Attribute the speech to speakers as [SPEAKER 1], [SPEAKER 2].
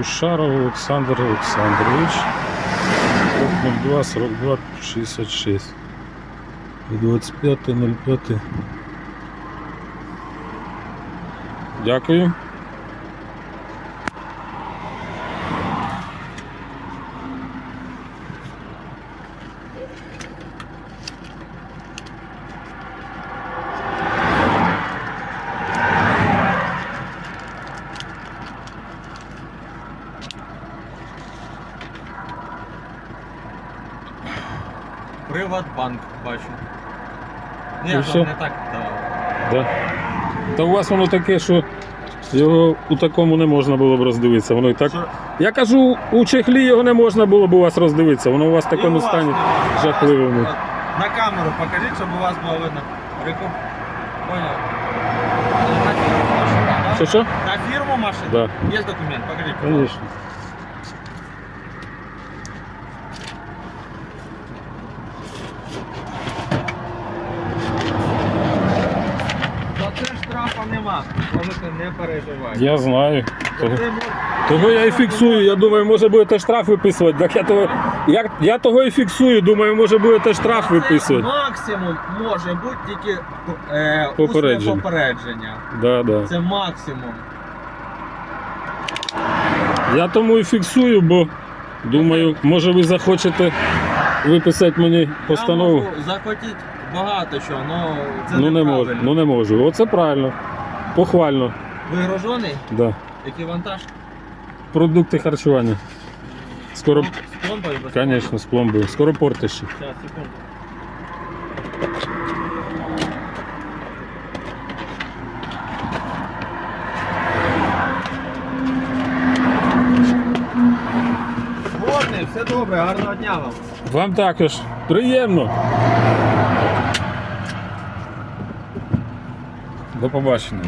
[SPEAKER 1] Ушаров Олександр Олександрович. 02 42 66. 25.05. Дякую.
[SPEAKER 2] Приватбанк бачу. Ні,
[SPEAKER 1] І все?
[SPEAKER 2] не так давав.
[SPEAKER 1] Да. Та у вас воно таке, що його у такому не можна було б роздивитися. Воно і так.
[SPEAKER 2] Що?
[SPEAKER 1] Я кажу, у чехлі його не можна було б у вас роздивитися. Воно у вас в такому
[SPEAKER 2] вас
[SPEAKER 1] стані
[SPEAKER 2] немає.
[SPEAKER 1] жахливому.
[SPEAKER 2] На камеру покажіть, щоб у вас було видно. Прику... Понял. На фірму машина, да?
[SPEAKER 1] Що що?
[SPEAKER 2] На фірму машина?
[SPEAKER 1] Да.
[SPEAKER 2] Є документ, покажіть. пожалуйста.
[SPEAKER 1] Звісно.
[SPEAKER 2] Це нема. Можете не переживати.
[SPEAKER 1] Я знаю. Того, того я і фіксую. Я думаю, може будете штраф виписувати. Так я того, я, я того і фіксую. Думаю, може будете штраф
[SPEAKER 2] Це
[SPEAKER 1] виписувати.
[SPEAKER 2] максимум може бути тільки е, усне
[SPEAKER 1] Попередження.
[SPEAKER 2] попередження.
[SPEAKER 1] Да, да.
[SPEAKER 2] Це максимум.
[SPEAKER 1] Я тому і фіксую, бо думаю, може ви захочете виписати мені постанову.
[SPEAKER 2] Я можу захотіти багато чого, але це
[SPEAKER 1] Ну не можу, ну не можу. Оце правильно. Похвально.
[SPEAKER 2] Вигружений?
[SPEAKER 1] Да.
[SPEAKER 2] Який вантаж?
[SPEAKER 1] Продукти харчування. Скоро,
[SPEAKER 2] З пломбою
[SPEAKER 1] звісно, з пломбою. Скоро портиш.
[SPEAKER 2] Зараз, секунду. Все добре, гарного дня вам.
[SPEAKER 1] Вам також приємно. До побачення.